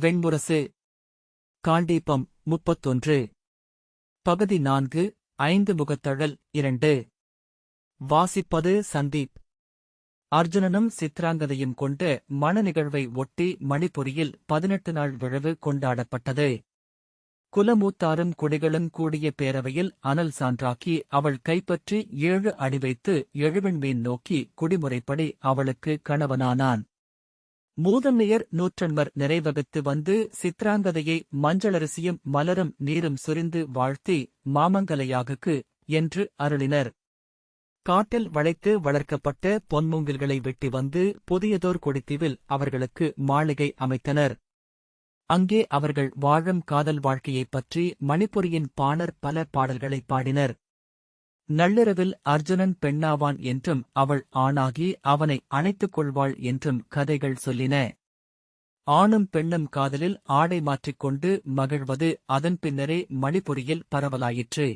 வெண்முரசு. காண்டீபம் முப்பத்தொன்று. பகுதி நான்கு ஐந்து முகத்தழல் இரண்டு. வாசிப்பது சந்தீப். அர்ஜுனனும் சித்ராங்கதையும் கொண்டு மண நிகழ்வை ஒட்டி மணிப்புரியில் பதினெட்டு நாள் விழவு கொண்டாடப்பட்டது. குலமூத்தாரும் குடிகளும் கூடிய பேரவையில் அனல் சான்றாக்கி அவள் கைப்பற்றி ஏழு அடி வைத்து எழுவன்மீன் நோக்கி குடிமுறைப்படி அவளுக்கு கணவனானான். மூதன்மையர் நூற்றன்மர் நிறைவகுத்து வந்து சித்ராங்கதையை மஞ்சளரிசியும் மலரும் நீரும் சுரிந்து வாழ்த்தி மாமங்கலையாகுக்கு என்று அருளினர். காட்டில் வளைத்து வளர்க்கப்பட்ட பொன்மூங்கில்களை வெட்டி வந்து புதியதோர் கொடித்தீவில் அவர்களுக்கு மாளிகை அமைத்தனர். அங்கே அவர்கள் வாழும் காதல் வாழ்க்கையைப் பற்றி மணிப்புரியின் பாணர் பல பாடல்களைப் பாடினர். நள்ளிரவில் அர்ஜுனன் பெண்ணாவான் என்றும் அவள் ஆணாகி அவனை அணைத்துக் கொள்வாள் என்றும் கதைகள் சொல்லின. ஆணும் பெண்ணும் காதலில் ஆடை மாற்றிக்கொண்டு மகிழ்வது அதன் பின்னரே மணிபுரியில் பரவலாயிற்று.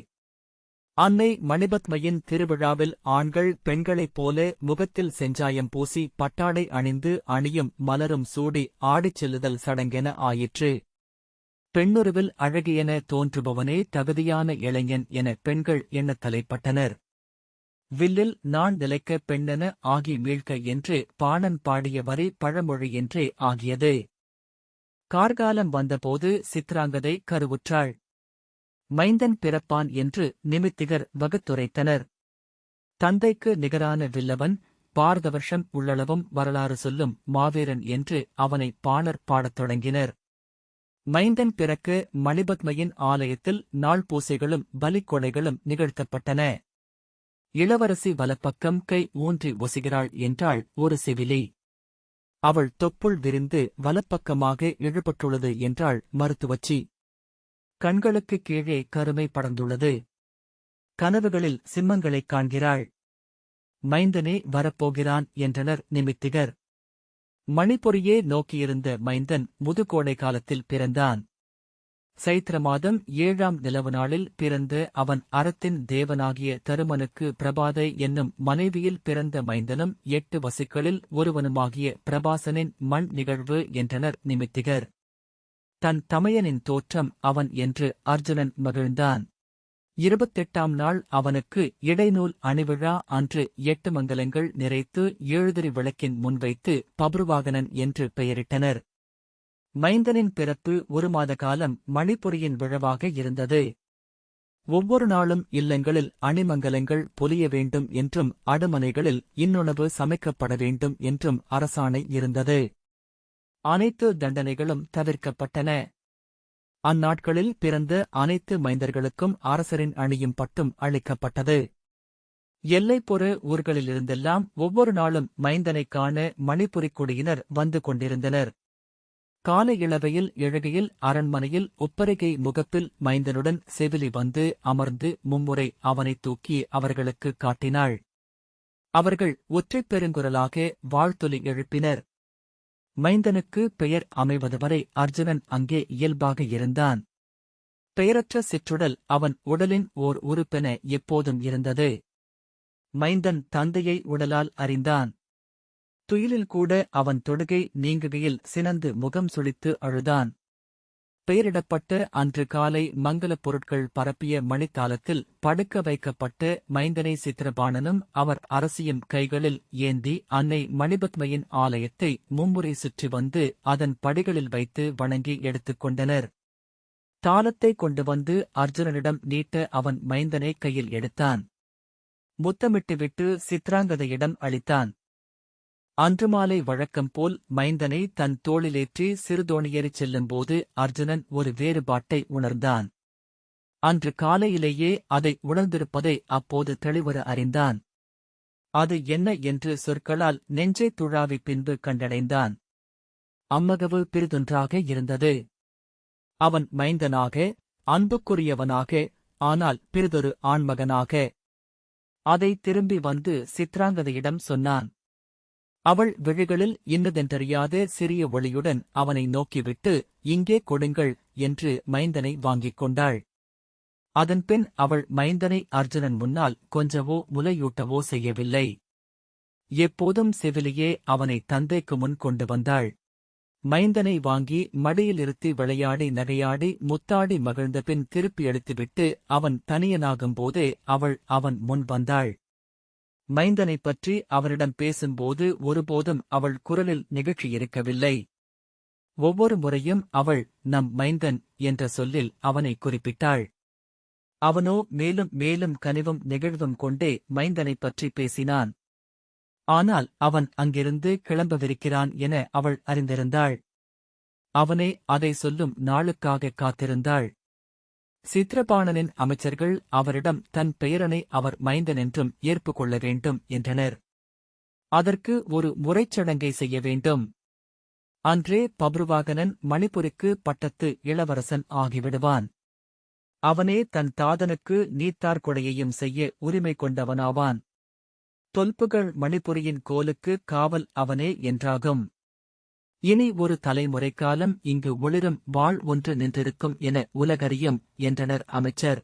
அன்னை மணிபத்மையின் திருவிழாவில் ஆண்கள் பெண்களைப் போல முகத்தில் செஞ்சாயம் பூசி பட்டாடை அணிந்து அணியும் மலரும் சூடி ஆடிச் செல்லுதல் சடங்கென ஆயிற்று. பெண்ணுருவில் அழகியென தோன்றுபவனே தகுதியான இளைஞன் என பெண்கள் எண்ணத் தலைப்பட்டனர். வில்லில் நான் நிலைக்க பெண்ணென ஆகி மீழ்க என்று பாணன் பாடிய வரி பழமொழி என்றே ஆகியது. கார்காலம் வந்தபோது சித்ராங்கதை கருவுற்றாள். மைந்தன் பிறப்பான் என்று நிமித்திகர் வகுத்துரைத்தனர். தந்தைக்கு நிகரான வில்லவன் பாரத வருஷம் உள்ளளவும் வரலாறு சொல்லும் மாவீரன் என்று அவனை பாணர் பாடத் தொடங்கினர். மைந்தன் பிறக்கு மணிபத்மையின் ஆலயத்தில் நாள் பூசைகளும் பலிக்கொலைகளும் நிகழ்த்தப்பட்டன. இளவரசி வலப்பக்கம் கை ஊன்றி ஒசுகிறாள் என்றாள் ஒரு செவிலி. அவள் தொப்புள் விரிந்து வலப்பக்கமாக இழுபட்டுள்ளது என்றாள் மருத்துவச்சி. கண்களுக்கு கீழே கருமை படர்ந்துள்ளது. கனவுகளில் சிம்மங்களைக் காண்கிறாள். மைந்தனே வரப்போகிறான் என்றனர் நிமித்திகர். மணிப்பொறியே நோக்கியிருந்த மைந்தன் முதுகோடை காலத்தில் பிறந்தான். சைத்திர மாதம் ஏழாம் நிலவு நாளில் பிறந்த அவன் அறத்தின் தேவனாகிய தருமனுக்கு பிரபாதை என்னும் மனைவியில் பிறந்த மைந்தனும் எட்டு வசுக்களில் ஒருவனுமாகிய பிரபாசனின் மண் நிகழ்வு என்றனர் நிமித்திகர். தன் தமையனின் தோற்றம் அவன் என்று அர்ஜுனன் மகிழ்ந்தான். இருபத்தெட்டாம் நாள் அவனுக்கு இடைநூல் அணிவிழா அன்று எட்டு மங்கலங்கள் நிறைத்து ஏழுதிரி விளக்கின் முன்வைத்து பபுருவாகனன் என்று பெயரிட்டனர். மைந்தனின் பிறப்பு ஒரு மாத காலம் மணிப்புரியின் விழவாக இருந்தது. ஒவ்வொரு நாளும் இல்லங்களில் அணிமங்கலங்கள் பொலிய வேண்டும் என்றும் அடுமனைகளில் இன்னுணவு சமைக்கப்பட வேண்டும் என்றும் அரசாணை இருந்தது. அனைத்து தண்டனைகளும் தவிர்க்கப்பட்டன. அந்நாட்களில் பிறந்த அனைத்து மைந்தர்களுக்கும் அரசரின் அணியும் பட்டும் அளிக்கப்பட்டது. எல்லைப்புற ஊர்களிலிருந்தெல்லாம் ஒவ்வொரு நாளும் மைந்தனைக் காண மணிப்புரிக் குடியினர் வந்து கொண்டிருந்தனர். கால இளவையில் எழுகையில் அரண்மனையில் உப்பரிகை முகப்பில் மைந்தனுடன் செவிலி வந்து அமர்ந்து மும்முறை அவனைத் தூக்கி அவர்களுக்கு காட்டினாள். அவர்கள் ஒற்றைப் பெருங்குரலாக வாழ்த்துலி எழுப்பினர். மைந்தனுக்கு பெயர் அமைவது வரை அர்ஜுனன் அங்கே இயல்பாக இருந்தான். பெயரற்ற சிற்றுடல் அவன் உடலின் ஓர் உறுப்பென எப்போதும் இருந்தது. மைந்தன் தந்தையை உடலால் அறிந்தான். துயிலில் கூட அவன் தொடுகை நீங்குகையில் சினந்து முகம் சுளித்து அழுதான். பெயரிடப்பட்ட அன்று காலை மங்கலப் பொருட்கள் பரப்பிய மணித்தாளத்தில் படுக்க வைக்கப்பட்டு மைந்தனை சித்திரபாணனும் அவர் அரசியும் கைகளில் ஏந்தி அன்னை மணிபத்மையின் ஆலயத்தை மும்முறை சுற்றி வந்து அதன் படிகளில் வைத்து வணங்கி எடுத்துக் கொண்டனர். தாளத்தை கொண்டு வந்து அர்ஜுனனிடம் நீட்ட அவன் மைந்தனை கையில் எடுத்தான். முத்தமிட்டுவிட்டு சித்ராங்கதையிடம் அளித்தான். அன்று மாலை வழக்கம் போல் மைந்தனை தன் தோளிலேற்றி சிறுதோணியேறிச் செல்லும்போது அர்ஜுனன் ஒரு வேறுபாட்டை உணர்ந்தான். அன்று காலையிலேயே அதை உணர்ந்திருப்பதை அப்போது தெளிவர அறிந்தான். அது என்ன என்று சொற்களால் நெஞ்சை துழாவி பின்பு கண்டடைந்தான். அம்மகவு பிரிதொன்றாக இருந்தது. அவன் மைந்தனாக அன்புக்குரியவனாக ஆனால் பிறிதொரு ஆண்மகனாக. அதை திரும்பி வந்து சித்ராங்கதையிடம் சொன்னான். அவள் விழிகளில் இன்னதென்றறியாத சிறிய ஒளியுடன் அவனை நோக்கிவிட்டு இங்கே கொடுங்கள் என்று மைந்தனை வாங்கிக் கொண்டாள். அதன்பின் அவள் மைந்தனை அர்ஜுனன் முன்னால் கொஞ்சவோ முலையூட்டவோ செய்யவில்லை. எப்போதும் செவிலியே அவனை தந்தைக்கு முன் கொண்டு வந்தாள். மைந்தனை வாங்கி மடியிலிருத்தி விளையாடி நகையாடி முத்தாடி மகிழ்ந்த பின் திருப்பி எடுத்துவிட்டு அவன் தனியனாகும்போதே அவள் அவன் முன் வந்தாள். மைந்தனைப் பற்றி அவரிடம் பேசும்போது ஒருபோதும் அவள் குரலில் நிகழ்ச்சி இருக்கவில்லை. ஒவ்வொரு முறையும் அவள் நம் மைந்தன் என்ற சொல்லில் அவனை குறிப்பிட்டாள். அவனோ மேலும் மேலும் கனிவும் நிகழ்வும் கொண்டே மைந்தனைப் பற்றி பேசினான். ஆனால் அவன் அங்கிருந்து கிளம்பவிருக்கிறான் என அவள் அறிந்திருந்தாள். அவனே அதை சொல்லும் நாளுக்காக காத்திருந்தாள். சித்ரபாணனின் அமைச்சர்கள் அவரிடம் தன் பெயரனை அவர் மைந்தன் என்றும் ஏற்பு கொள்ள வேண்டும் என்றனர். அதற்கு ஒரு முறைச்சடங்கை செய்ய வேண்டும். அன்றே பப்ருவாகனன் மணிப்புருக்கு பட்டத்து இளவரசன் ஆகிவிடுவான். அவனே தன் தாதனுக்கு நீத்தார் கொடையையும் செய்ய உரிமை கொண்டவனாவான். தொல்புகள் மணிப்புரியின் கோலுக்கு காவல் அவனே என்றாகும். இனி ஒரு தலைமுறை காலம் இங்கு ஒளிரும் வாழ் ஒன்று நின்றிருக்கும் என உலகறியும் என்றனர் அமைச்சர்.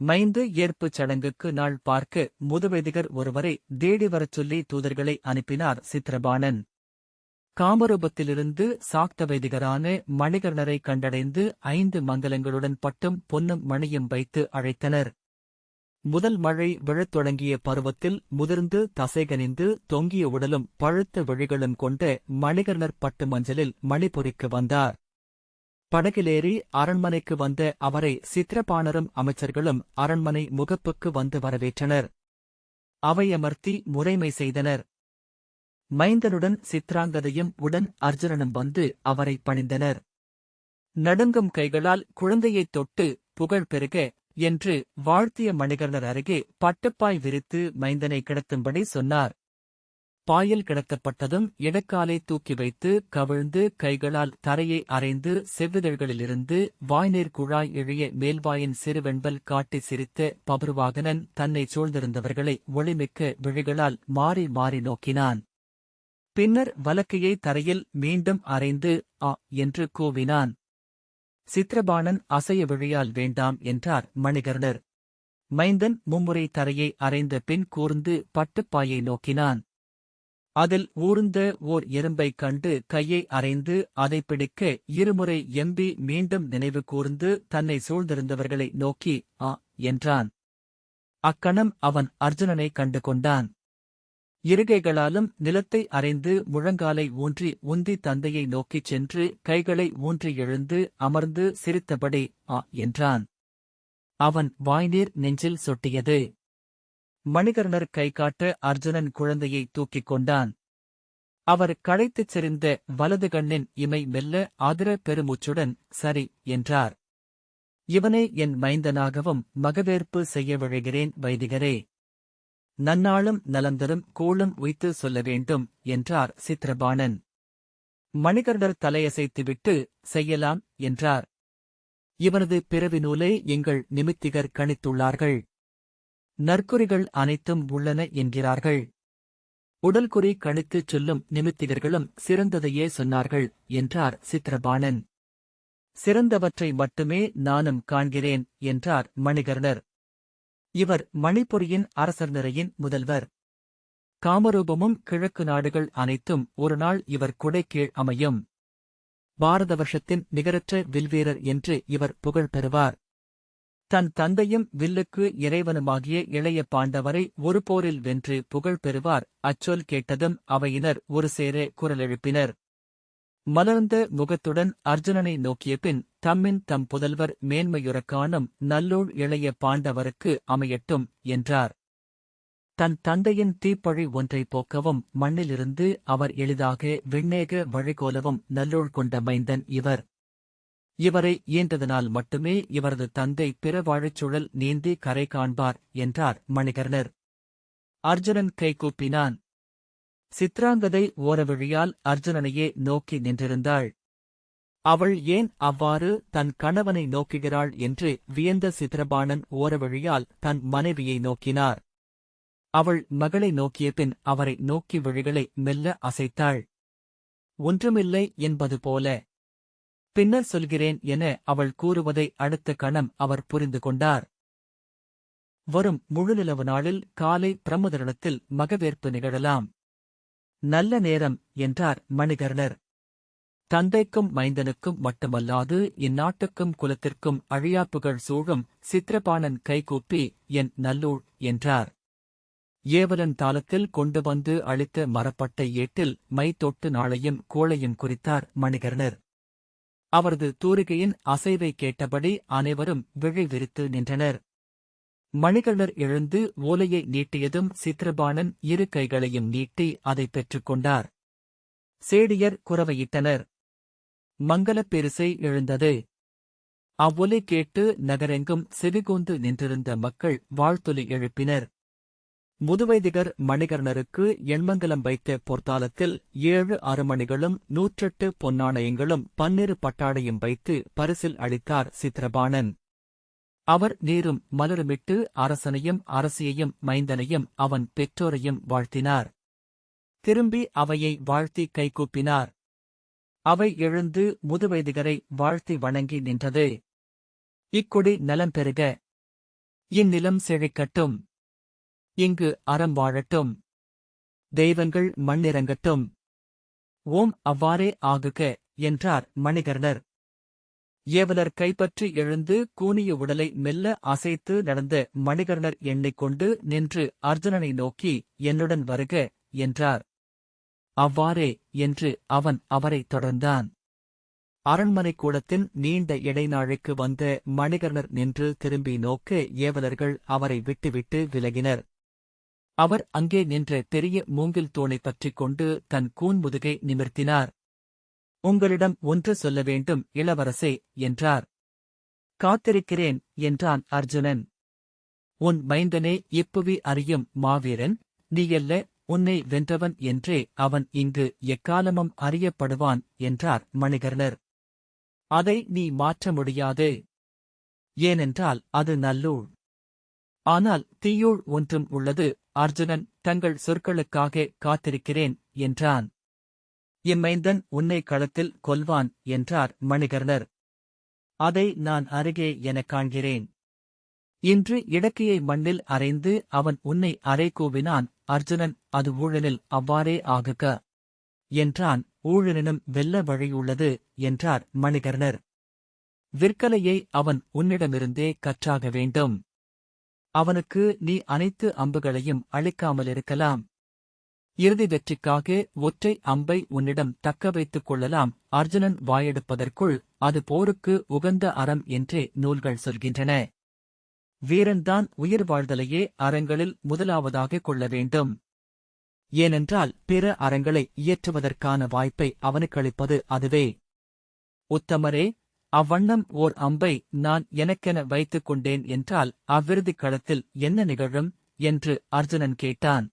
மைந்து ஏற்புச் சடங்குக்கு நாள் பார்க்க முதுவெதிகர் ஒருவரை தேடி வரச் சொல்லி தூதர்களை அனுப்பினார் சித்திரபாணன். காமரூபத்திலிருந்து சாக்த வைதிகரான மணிகர்ணரை கண்டடைந்து ஐந்து மங்கலங்களுடன் பட்டும் பொன்னும் மணியும் வைத்து அழைத்தனர். முதல் மழை விழத் தொடங்கிய பருவத்தில் முதிர்ந்து தசைகனிந்து தொங்கிய உடலும் பழுத்த விழிகளும் கொண்ட மணிகர்ணர் பட்டு மஞ்சளில் மணிபுரிக்கு வந்தார். படகிலேறி அரண்மனைக்கு வந்த அவரை சித்திரபாணரும் அமைச்சர்களும் அரண்மனை முகப்புக்கு வந்து வரவேற்றனர். அவையமர்த்தி முறைமை செய்தனர். மைந்தனுடன் சித்ராங்கதையும் உடன் அர்ஜுனனும் வந்து அவரை பணிந்தனர். நடுங்கும் கைகளால் குழந்தையைத் தொட்டு புகழ் பெருக என்று வாழ்த்திய மணிகர்ணர் அருகே பட்டுப்பாய் விரித்து மைந்தனை கிடத்தும்படி சொன்னார். பாயில் கிடத்தப்பட்டதும் இடக்காலை தூக்கி வைத்து கவிழ்ந்து கைகளால் தரையை அரைந்து செவ்விதழ்களிலிருந்து வாய்நீர் குழாய் இழைய மேல்வாயின் சிறுவெண்பல் காட்டி சிரித்த பபருவாகனன் தன்னை சூழ்ந்திருந்தவர்களை ஒளிமிக்க விழிகளால் மாறி மாறி நோக்கினான். பின்னர் வலக்கையை தரையில் மீண்டும் அரைந்து ஆ என்று கூவினான். சித்திரபாணன் அசைய விழியால் வேண்டாம் என்றார் மணிகர்ணர். மைந்தன் மும்முறை தரையை அறைந்த பின் கூர்ந்து பட்டுப்பாயை நோக்கினான். அதில் ஊர்ந்த ஓர் எறும்பைக் கண்டு கையை அரைந்து அதை பிடிக்க இருமுறை எம்பி மீண்டும் நினைவு கூர்ந்து தன்னை சூழ்ந்திருந்தவர்களை நோக்கி ஆ என்றான். அக்கணம் அவன் அர்ஜுனனை கண்டு கொண்டான். இருகைகளாலும் நிலத்தை அறைந்து முழங்காலை ஊன்றி உந்தி தந்தையை நோக்கிச் சென்று கைகளை ஊன்றி எழுந்து அமர்ந்து சிரித்தபடி ஆ என்றான். அவன் வாய்நீர் நெஞ்சில் சொட்டியது. மணிகர்ணர் கை காட்ட அர்ஜுனன் குழந்தையை தூக்கிக் கொண்டான். அவர் களைத்துச் செறிந்த வலது கண்ணின் இமை மெல்ல ஆதிர பெருமூச்சுடன் சரி என்றார். இவனே என் மைந்தனாகவும் மகவேற்பு செய்ய விழைகிறேன் வைதிகரே! நன்னாளும் நலந்தரும் கூளும் உய்த்து சொல்ல வேண்டும் என்றார் சித்திரபாணன். மணிகர்ணர் தலையசைத்துவிட்டு செய்யலாம் என்றார். இவனது பிறவி நூலை எங்கள் நிமித்திகர் கணித்துள்ளார்கள். நற்குறிகள் அனைத்தும் உள்ளன என்கிறார்கள். உடல்குறி கணித்துச் சொல்லும் நிமித்திகர்களும் சிறந்ததையே சொன்னார்கள் என்றார் சித்திரபாணன். சிறந்தவற்றை மட்டுமே நானும் காண்கிறேன் என்றார் மணிகர்ணர் இவர் மணிப்பொரியின் அரசர் நிறையின் முதல்வர். காமரூபமும் கிழக்கு நாடுகள் அனைத்தும் ஒருநாள் இவர் குடைக்கீழ் அமையும். பாரத வருஷத்தின் நிகரற்ற வில்வீரர் என்று இவர் புகழ் பெறுவார். தன் தந்தையும் வில்லுக்கு இறைவனுமாகிய இளைய பாண்டவரை ஒரு போரில் வென்று புகழ் பெறுவார். அச்சொல் கேட்டதும் அவையினர் ஒரு சேர குரலெழுப்பினர். மலர்ந்த முகத்துடன் அர்ஜுனனை நோக்கிய பின் தம்மின் தம் புதல்வர் மேன்மையுறக்கானும் நல்லூழ் இளைய பாண்டவருக்கு அமையட்டும் என்றார். தன் தந்தையின் தீப்பழி ஒன்றை போக்கவும் மண்ணிலிருந்து அவர் எளிதாக விண்ணேக வழிகோலவும் நல்லூழ் கொண்ட மைந்தன் இவர். இவரை ஈன்றதனால் மட்டுமே இவரது தந்தை பிற வாழைச்சூழல் நீந்தி கரை காண்பார் என்றார் மணிகர்ணர். அர்ஜுனன் கைகூப்பினான் சித்ராங்கதை ஓரவழியால் அர்ஜுனனையே நோக்கி நின்றிருந்தாள். அவள் ஏன் அவ்வாறு தன் கணவனை நோக்குகிறாள் என்று வியந்த சித்திரபாணன் ஓரவழியால் தன் மனைவியை நோக்கினார். அவள் மகளை நோக்கிய பின் அவரை நோக்கி விழிகளை மெல்ல அசைத்தாள். ஒன்றுமில்லை என்பது போல. பின்னர் சொல்கிறேன் என அவள் கூறுவதை அடுத்த கணம் அவர் புரிந்து கொண்டார். வரும் முழுநிலவு நாளில் காலை பிரமுதரணத்தில் மகவேற்பு நிகழலாம். நல்ல நேரம் என்றார் மணிகர்ணர். தந்தைக்கும் மைந்தனுக்கும் மட்டுமல்லாது இந்நாட்டுக்கும் குலத்திற்கும் அழியாப்புகள் சூழும் சித்திரபாணன் கைகூப்பி என் நல்லூர் என்றார். ஏவலன் தாளத்தில் கொண்டு வந்து அளித்த மரப்பட்டை ஏட்டில் மை தொட்டு நாளையும் கோளையும் குறித்தார் மணிகர்ணர். அவரது தூரிகையின் அசைவை கேட்டபடி அனைவரும் விழை விரித்து நின்றனர். மணிகர்ணர் எழுந்து ஓலையை நீட்டியதும் சித்திரபாணன் இரு கைகளையும் நீட்டி அதை பெற்றுக்கொண்டார். சேடியர் குரவையிட்டனர் மங்களப் பெருசை எழுந்தது. அவ்வொலி கேட்டு நகரெங்கும் செவிகூந்து நின்றிருந்த மக்கள் வாழ்த்தொலி எழுப்பினர். முதுவைதிகர் மணிகர்ணருக்கு எண்மங்கலம் வைத்த பொற்காலத்தில் ஏழு அருமணிகளும் நூற்றெட்டு பொன்னாணயங்களும் பன்னிரு பட்டாடையும் வைத்து பரிசில் அளித்தார் சித்திரபாணன். அவர் நீரும் மலருமிட்டு அரசனையும் அரசியையும் மைந்தனையும் அவன் பெற்றோரையும் வாழ்த்தினார். திரும்பி அவையை வாழ்த்தி கைகூப்பினார். அவை எழுந்து முதுவைதிகரை வாழ்த்தி வணங்கி நின்றது. இக்குடி நலம் பெருக. இந்நிலம் செழிக்கட்டும். இங்கு அறம் வாழட்டும். தெய்வங்கள் மண்ணிறங்கட்டும். ஓம் அவ்வாறே ஆகுக என்றார் மணிகர்ணர். ஏவலர் கைப்பற்றி எழுந்து கூனிய உடலை மெல்ல அசைத்து நடந்த மணிகர்ணர் எண்ணிக்கொண்டு நின்று அர்ஜுனனை நோக்கி என்னுடன் வருக என்றார். அவ்வாறே என்று அவன் அவரைத் தொடர்ந்தான். அரண்மனை கூடத்தின் நீண்ட இடைநாழைக்கு வந்த மணிகர்ணர் நின்று திரும்பி நோக்க ஏவலர்கள் அவரை விட்டுவிட்டு விலகினர். அவர் அங்கே நின்ற பெரிய மூங்கில் தோணை பற்றிக் கொண்டு தன் கூன்முதுகை நிமிர்த்தினார். உங்களிடம் ஒன்று சொல்ல வேண்டும் இளவரசே என்றார். காத்திருக்கிறேன் என்றான் அர்ஜுனன். உன் மைந்தனே இப்புவி அறியும் மாவீரன் நீயல்ல உன்னை வென்றவன் என்றே அவன் இங்கு எக்காலமும் அறியப்படுவான் என்றார் மணிகர்ணர். அதை நீ மாற்ற முடியாது. ஏனென்றால் அது நல்லூழ். ஆனால் தீயூழ் ஒன்றும் உள்ளது அர்ஜுனன் தங்கள் சொற்களுக்காக காத்திருக்கிறேன் என்றான். இம்மைந்தன் உன்னை களத்தில் கொல்வான் என்றார் மணிகர்ணர். அதை நான் அருகே எனக் காண்கிறேன். இன்று இடக்கையை மண்ணில் அறைந்து அவன் உன்னை அறை கூவினான் அர்ஜுனன் அது ஊழலில் அவ்வாறே ஆகுக என்றான். ஊழலினும் வெல்ல வழியுள்ளது என்றார் மணிகர்ணர். விற்கலையை அவன் உன்னிடமிருந்தே கற்றாக வேண்டும். அவனுக்கு நீ அனைத்து அம்புகளையும் அளிக்காமலிருக்கலாம். இறுதி வெற்றிக்காக ஒற்றை அம்பை உன்னிடம் தக்க வைத்துக் கொள்ளலாம். அர்ஜுனன் வாயெடுப்பதற்குள் அது போருக்கு உகந்த அறம் என்றே நூல்கள் சொல்கின்றன. வீரன்தான் உயிர் வாழ்தலையே அறங்களில் முதலாவதாக கொள்ள வேண்டும். ஏனென்றால் பிற அறங்களை இயற்றுவதற்கான வாய்ப்பை அவனுக்களிப்பது அதுவே. உத்தமரே அவ்வண்ணம் ஓர் அம்பை நான் எனக்கென வைத்துக் கொண்டேன் என்றால் அவ்விருதிக் களத்தில் என்ன நிகழும்? என்று அர்ஜுனன் கேட்டான்.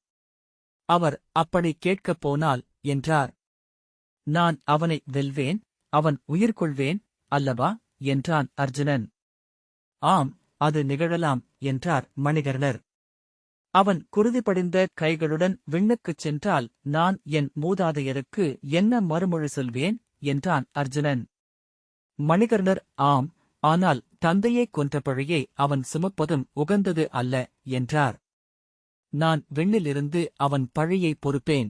அவர் அப்படி கேட்கப் போனால் என்றார். நான் அவனை வெல்வேன் அவன் உயிர் கொள்வேன் அல்லவா? என்றான் அர்ஜுனன். ஆம் அது நிகழலாம் என்றார் மணிகர்ணர் அவன் குருதிப்படிந்த கைகளுடன் விண்ணுக்குச் சென்றால் நான் என் மூதாதையருக்கு என்ன மறுமொழி சொல்வேன்? என்றான் அர்ஜுனன். மணிகர்ணர் ஆம் ஆனால் தந்தையைக் கொன்ற பழியை அவன் சுமப்பதும் உகந்தது அல்ல என்றார். நான் விண்ணிலிருந்து அவன் பழியை பொறுப்பேன்.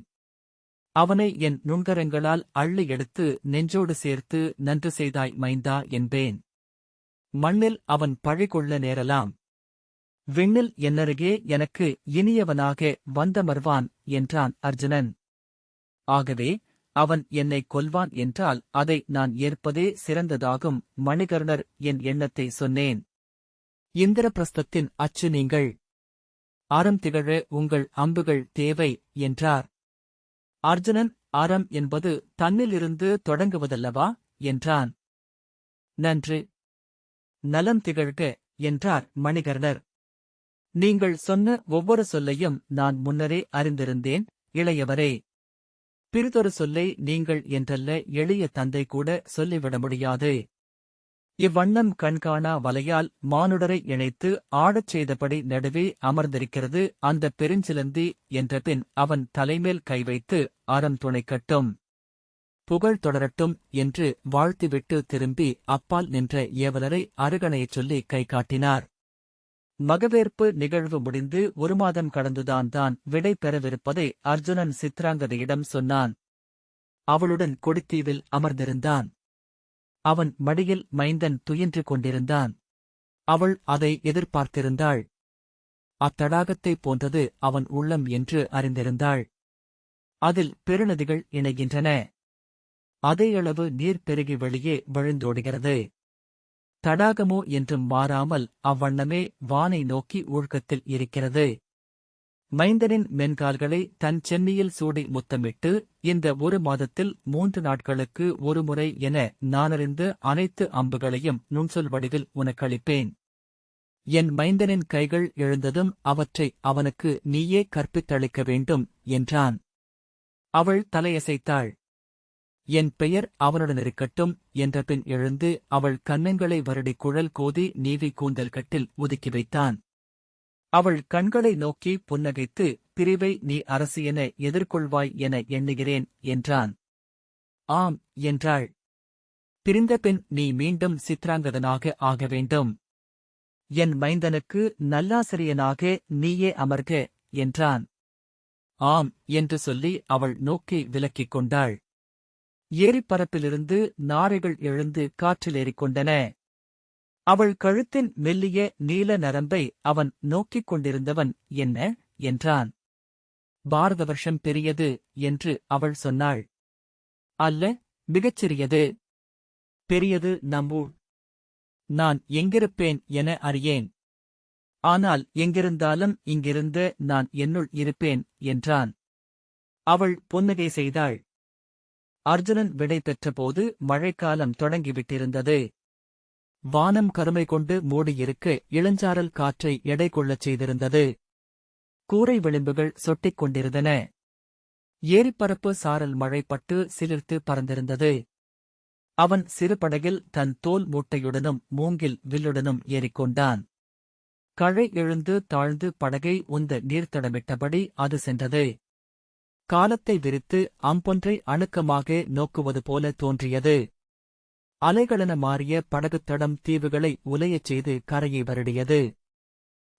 அவனை என் நுண்கரங்களால் அள்ளி எடுத்து நெஞ்சோடு சேர்த்து நன்று செய்தாய் மைந்தா என்பேன். மண்ணில் அவன் பழி கொள்ள நேரலாம். விண்ணில் என்னருகே எனக்கு இனியவனாக வந்தமர்வான் என்றான் அர்ஜுனன். ஆகவே அவன் என்னை கொல்வான் என்றால் அதை நான் ஏற்பதே சிறந்ததாகும் மணிகர்ணர் என் எண்ணத்தை சொன்னேன். இந்திரபிரஸ்தத்தின் அச்சு நீங்கள். அறம் திகழ உங்கள் அம்புகள் தேவை என்றார். அர்ஜுனன் அறம் என்பது தன்னிலிருந்து தொடங்குவதல்லவா என்றான். நன்று. நலம் திகழ்க என்றார் மணிகர்ணர். நீங்கள் சொன்ன ஒவ்வொரு சொல்லையும் நான் முன்னரே அறிந்திருந்தேன் இளையவரே. பிறிதொரு சொல்லை நீங்கள் என்றல்ல எளிய தந்தை கூட சொல்லிவிட முடியாது. இவ்வண்ணம் கண்காணா வலையால் மானுடரை இணைத்து ஆடச் செய்தபடி நடுவே அமர்ந்திருக்கிறது அந்த பெருஞ்சிலந்தி என்ற பின் அவன் தலைமேல் கை வைத்து அறம் துணைக்கட்டும் புகழ் தொடரட்டும் என்று வாழ்த்துவிட்டு திரும்பி அப்பால் நின்ற ஏவலரை அருகணையச் சொல்லி கை காட்டினார். மகவேற்பு நிகழ்வு முடிந்து ஒரு மாதம் கடந்துதான் தான் விடை பெறவிருப்பதை அர்ஜுனன் சித்ராங்கதையிடம் சொன்னான். அவளுடன் கொடித்தீவில் அமர்ந்திருந்தான். அவன் மடியில் மைந்தன் துயின்று கொண்டிருந்தான். அவள் அதை எதிர்பார்த்திருந்தாள். அத்தடாகத்தைப் போன்றது அவன் உள்ளம் என்று அறிந்திருந்தாள். அதில் பெருநதிகள் இணைகின்றன. அதேயளவு நீர் பெருகி வெளியே விழுந்தோடுகிறது. தடாகமோ என்றும் மாறாமல் அவ்வண்ணமே வானை நோக்கி ஊழ்கத்தில் இருக்கிறது. மைந்தனின் மென்கால்களை தன் சென்னியில் சூடி முத்தமிட்டு இந்த ஒரு மாதத்தில் மூன்று நாட்களுக்கு ஒருமுறை என நானறிந்து அனைத்து அம்புகளையும் நுண்சொல் வடிவில் உனக்களிப்பேன். என் மைந்தனின் கைகள் எழுந்ததும் அவற்றை அவனுக்கு நீயே கற்பித்தளிக்க வேண்டும் என்றான். அவள் தலையசைத்தாள். என் பெயர் அவனுடன் இருக்கட்டும் என்ற பின் எழுந்து அவள் கன்னங்களை வருடி குழல் கோதி நீவி கூந்தல் கட்டில் ஒதுக்கி வைத்தான். அவள் கண்களை நோக்கி புன்னகைத்து பிரிவை நீ அரசு என எதிர்கொள்வாய் என எண்ணுகிறேன் என்றான். ஆம் என்றாள். பிரிந்த பின் நீ மீண்டும் சித்ராங்கதனாக ஆக வேண்டும். என் மைந்தனுக்கு நல்லாசிரியனாக நீயே அமர்க என்றான். ஆம் என்று சொல்லி அவள் நோக்கி விலக்கிக் கொண்டாள். ஏரிப்பரப்பிலிருந்து நாரைகள் எழுந்து காற்றில் ஏறிக்கொண்டன. அவள் கழுத்தின் மெல்லிய நீல நரம்பை அவன் நோக்கிக் கொண்டிருந்தவன் என்ன? என்றான். பாரத வருஷம் பெரியது என்று அவள் சொன்னாள். அல்ல மிகச்சிறியது. பெரியது நம்பூர் நான் எங்கிருப்பேன் என அறியேன். ஆனால் எங்கிருந்தாலும் இங்கிருந்து நான் என்னுள் இருப்பேன் என்றான். அவள் புன்னகை செய்தாள். அர்ஜுனன் விடை பெற்றபோது மழைக்காலம் தொடங்கிவிட்டிருந்தது. வானம் கருமை கொண்டு மூடியிருக்க இளஞ்சாரல் காற்றை எடை கொள்ளச் செய்திருந்தது. கூரை விளிம்புகள் சொட்டிக் கொண்டிருந்தன. ஏரிப்பரப்பு சாரல் மழைப்பட்டு சிலிர்த்து பறந்திருந்தது. அவன் சிறு படகில் தன் தோல் மூட்டையுடனும் மூங்கில் வில்லுடனும் ஏறிக்கொண்டான். கழை எழுந்து தாழ்ந்து படகை உந்த நீர்த்தடமிட்டபடி அது சென்றது. காலத்தை விரித்து அம்பொன்றை அணுக்கமாக நோக்குவது போல தோன்றியது. அலைகளென மாறிய படகுத்தடம் தீவுகளை உலையச் செய்து கரையை வருடியது.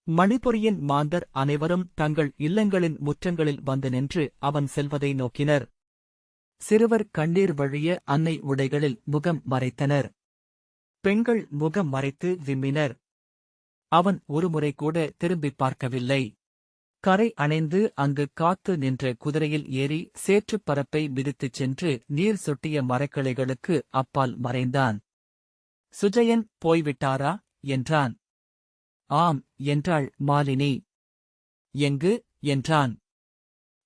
மணிபுரியின் மாந்தர் அனைவரும் தங்கள் இல்லங்களின் முற்றங்களில் வந்து நின்று அவன் செல்வதை நோக்கினர். சிறுவர் கண்ணீர் வழிய அன்னை உடைகளில் முகம் மறைத்தனர். பெண்கள் முகம் மறைத்து விம்மினர். அவன் ஒருமுறை கூட திரும்பிப் பார்க்கவில்லை. கரை அணைந்து அங்கு காத்து நின்ற குதிரையில் ஏறி சேற்றுப் பரப்பை மிதித்துச் சென்று நீர் சொட்டிய மரக்கிளைகளுக்கு அப்பால் மறைந்தான். சுஜயன் போய்விட்டாரா? என்றான். ஆம் என்றாள் மாலினி. எங்கு? என்றான்.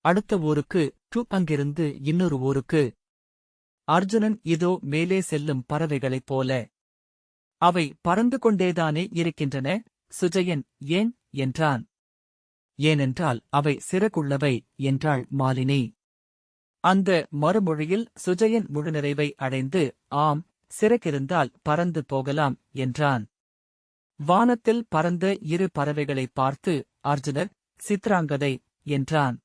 அடுத்த ஊருக்கு டு அங்கிருந்து இன்னொரு ஊருக்கு. அர்ஜுனன் இதோ மேலே செல்லும் பறவைகளைப் போல. அவை பறந்து கொண்டேதானே இருக்கின்றன? சுஜயன் ஏன்? என்றான். ஏனென்றால் அவை சிறகுள்ளவை என்றாள் மாலினி. அந்த மறுமொழியில் சுஜயன் முழுநிறைவை அடைந்து ஆம் சிறகிருந்தால் பறந்து போகலாம் என்றான். வானத்தில் பறந்த இரு பறவைகளைப் பார்த்து அர்ஜுனர் சித்ராங்கதை என்றான்.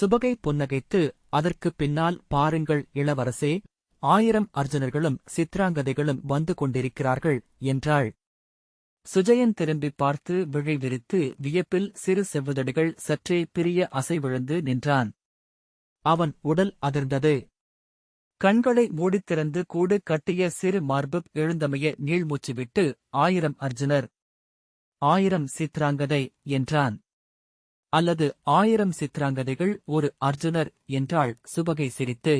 சுபகை புன்னகைத்து அதற்குப் பின்னால் பாருங்கள் இளவரசே ஆயிரம் அர்ஜுனர்களும் சித்ராங்கதைகளும் வந்து கொண்டிருக்கிறார்கள் என்றாள். சுஜயன் திரும்பிப் பார்த்து விழி விரித்து வியப்பில் சிறு செவ்வுதடிகள் சற்றே பிரிய அசைவிழந்து நின்றான். அவன் உடல் அதிர்ந்தது. கண்களை மூடித்திறந்து கூடு கட்டிய சிறு மார்பு எழுந்தமைய நீள்மூச்சு விட்டு ஆயிரம் அர்ஜுனர்! ஆயிரம் சித்ராங்கதை! என்றான். அல்லது ஆயிரம் சித்ராங்கதைகள் ஒரு அர்ஜுனர்! என்றாள் சுபகை சிரித்து.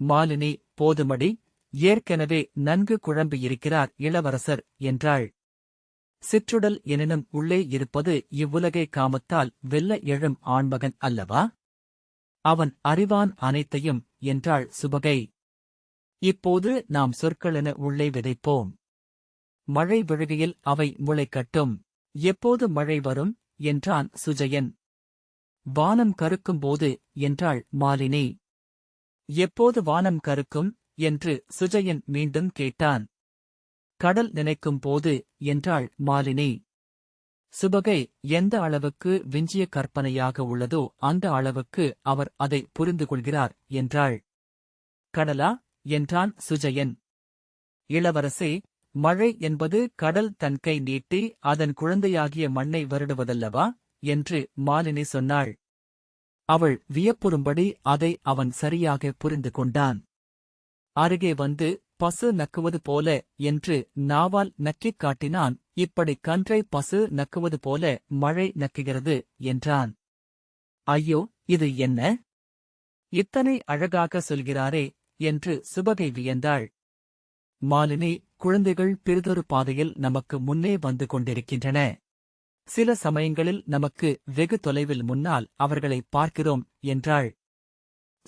மாலினி போதுமடி! ஏற்கனவே நன்கு குழம்பியிருக்கிறார் இளவரசர்! என்றாள். சிற்றுடல் எனினும் உள்ளே இருப்பது இவ்வுலகை காமத்தால் வெல்ல எழும் ஆண்மகன் அல்லவா? அவன் அறிவான் அனைத்தையும் என்றாள் சுபகை. இப்போது நாம் சொற்களென உள்ளே விதைப்போம். மழை விழுகையில் அவை முளைக்கட்டும். எப்போது மழை வரும்? என்றான் சுஜயன். வானம் கருக்கும்போது என்றாள் மாலினி. எப்போது வானம் கருக்கும்? என்று சுஜயன் மீண்டும் கேட்டான். கடல் நினைக்கும் போது என்றாள் மாலினி. சுபகை எந்த அளவுக்கு விஞ்சிய கற்பனையாக உள்ளதோ அந்த அளவுக்கு அவர் அதை புரிந்து கொள்கிறார் என்றாள். கடலா? என்றான் சுஜயன். இளவரசே மழை என்பது கடல் தன் கை நீட்டி அதன் குழந்தையாகிய மண்ணை வருடுவதல்லவா? என்று மாலினி சொன்னாள். அவள் வியப்புறும்படி அதை அவன் சரியாக புரிந்து கொண்டான். அருகே வந்து பசு நக்குவது போல என்று நாவால் நக்கிக் காட்டினான். இப்படி கன்றை பசு நக்குவது போல மழை நக்குகிறது என்றான். ஐயோ இது என்ன? இத்தனை அழகாக சொல்கிறாரே என்று சுபகை வியந்தாள். மாலினி குழந்தைகள் பிறிதொரு பாதையில் நமக்கு முன்னே வந்து கொண்டிருக்கின்றன. சில சமயங்களில் நமக்கு வெகு தொலைவில் முன்னால் அவர்களை பார்க்கிறோம் என்றாள்.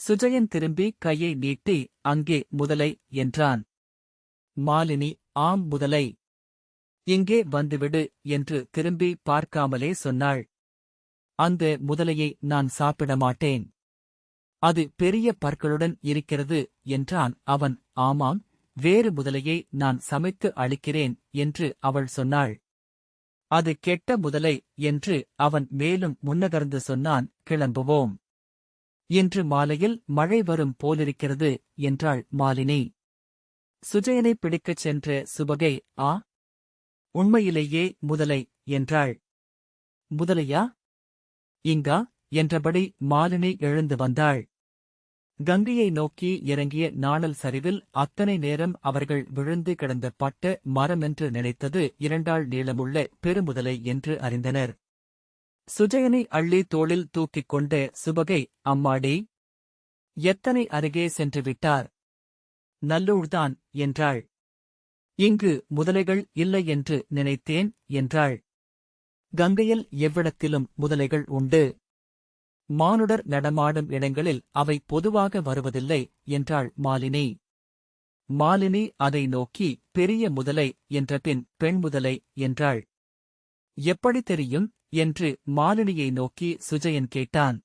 சுஜயன் திரும்பி கையை நீட்டி அங்கே முதலை என்றான். மாலினி ஆம் முதலை. இங்கே வந்துவிடு என்று திரும்பி பார்க்காமலே சொன்னாள். அந்த முதலையை நான் சாப்பிட மாட்டேன். அது பெரிய பற்களுடன் இருக்கிறது என்றான் அவன். ஆமாம் வேறு முதலையை நான் சமைத்து அளிக்கிறேன் என்று அவள் சொன்னாள். அது கெட்ட முதலை என்று அவன் மேலும் முன்னகர்ந்து சொன்னான். கிளம்புவோம். இன்று மாலையில் மழை வரும் போலிருக்கிறது என்றாள் மாலினி. சுஜயனை பிடிக்கச் சென்ற சுபகை ஆ? உண்மையிலேயே முதலை என்றாள். முதலையா? இங்கா? என்றபடி மாலினி எழுந்து வந்தாள். கங்கையை நோக்கி இறங்கிய நாணல் சரிவில் அத்தனை நேரம் அவர்கள் விழுந்து கிடந்த பட்ட மரமென்று நினைத்தது இரண்டாள் நீளமுள்ள பெருமுதலை என்று அறிந்தனர். சுஜயனை அள்ளி தோளில் தூக்கிக் கொண்டு சுபகை அம்மாடி எத்தனை அருகே சென்று விட்டார்? நல்லூழ்தான் என்றாள். இங்கு முதலைகள் இல்லை என்று நினைத்தேன் என்றாள். கங்கையில் எவ்விடத்திலும் முதலைகள் உண்டு? மானுடர் நடமாடும் இடங்களில் அவை பொதுவாக வருவதில்லை என்றாள் மாலினி. மாலினி அதை நோக்கி பெரிய முதலை என்ற பின் பெண் முதலை என்றாள். எப்படி தெரியும்? என்று மாலினியை நோக்கி சுஜயன் கேட்டான்.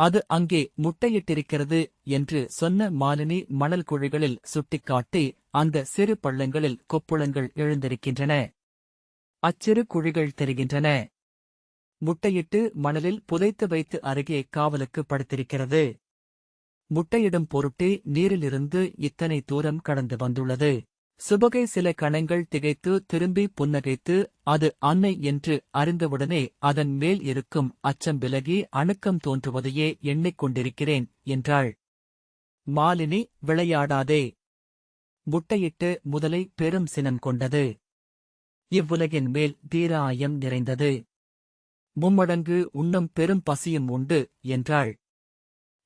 அது அங்கே முட்டையிட்டிருக்கிறது என்று சொன்ன மாலினி மணல் குழிகளில் சுட்டிக்காட்டி அந்த சிறு பள்ளங்களில் கொப்புளங்கள் எழுந்திருக்கின்றன. அச்சிறு குழிகள் தெரிகின்றன. முட்டையிட்டு மணலில் புதைத்து வைத்து அருகே காவலுக்கு படுத்திருக்கிறது. முட்டையிடும் பொருட்டே நீரிலிருந்து இத்தனை தூரம் கடந்து வந்துள்ளது. சுபகை சில கணங்கள் திகைத்து திரும்பி புன்னகைத்து அது அன்னை என்று அறிந்தவுடனே அதன் மேல் இருக்கும் அச்சம் விலகி அணுக்கம் தோன்றுவதையே எண்ணிக் கொண்டிருக்கிறேன் என்றாள். மாலினி விளையாடாதே. முட்டையிட்டு முதலை பெரும் சினம் கொண்டது. இவ்வுலகின் மேல் தீராயம் நிறைந்தது. மும்மடங்கு உண்ணும் பெரும் பசியும் உண்டு என்றாள்.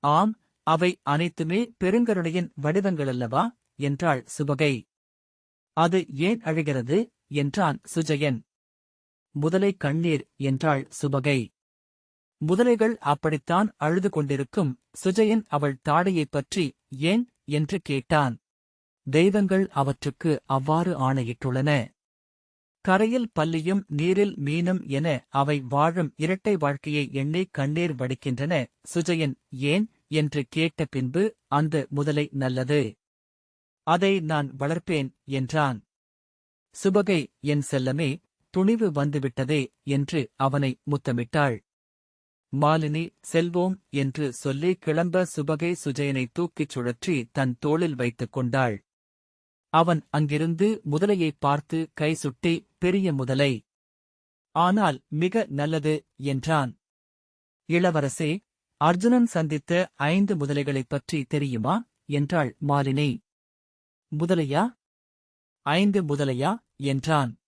ஆம் அவை அனைத்துமே பெருங்கருணையின் வடிவங்களல்லவா? என்றாள் சுபகை. அது ஏன் அழுகிறது? என்றான் சுஜயன். முதலை கண்ணீர் என்றாள் சுபகை. முதலைகள் அப்படித்தான் அழுது கொண்டிருக்கும். சுஜயன் அவள் தாடையைப் பற்றி ஏன் என்று கேட்டான். தெய்வங்கள் அவற்றுக்கு அவ்வாறு ஆணையிட்டுள்ளன. கரையில் பல்லியும் நீரில் மீனும் என அவை வாழும் இரட்டை வாழ்க்கையை எண்ணி கண்ணீர் வடிக்கின்றன. சுஜயன் ஏன்? என்று கேட்ட பின்பு அந்த முதலை நல்லது. அதை நான் வளர்ப்பேன் என்றான். சுபகை என் செல்லமே துணிவு வந்துவிட்டதே என்று அவனை முத்தமிட்டாள். மாலினி செல்வோம் என்று சொல்லி கிளம்ப சுபகை சுஜயனை தூக்கிச் சுழற்றி தன் தோளில் வைத்துக் கொண்டாள். அவன் அங்கிருந்து முதலையைப் பார்த்து கை சுட்டி பெரிய முதலை! ஆனால் மிக நல்லது என்றான். இளவரசே அர்ஜுனன் சந்தித்த ஐந்து முதலைகளைப் பற்றி தெரியுமா? என்றாள் மாலினி. முதலையா? ஐந்து முதலையா? என்றான்.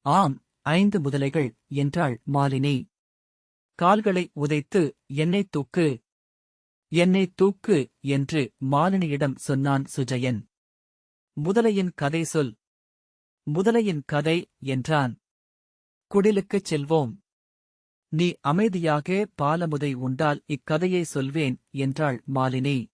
ஆம் ஐந்து முதலைகள் என்றாள் மாலினி. கால்களை உதைத்து என்னை தூக்கு. என்னை தூக்கு என்று மாலினியிடம் சொன்னான் சுஜயன். முதலையின் கதை சொல். முதலையின் கதை என்றான். குடிலுக்குச் செல்வோம். நீ அமைதியாக பாலமுதை உண்டால் இக்கதையை சொல்வேன் என்றாள் மாலினி.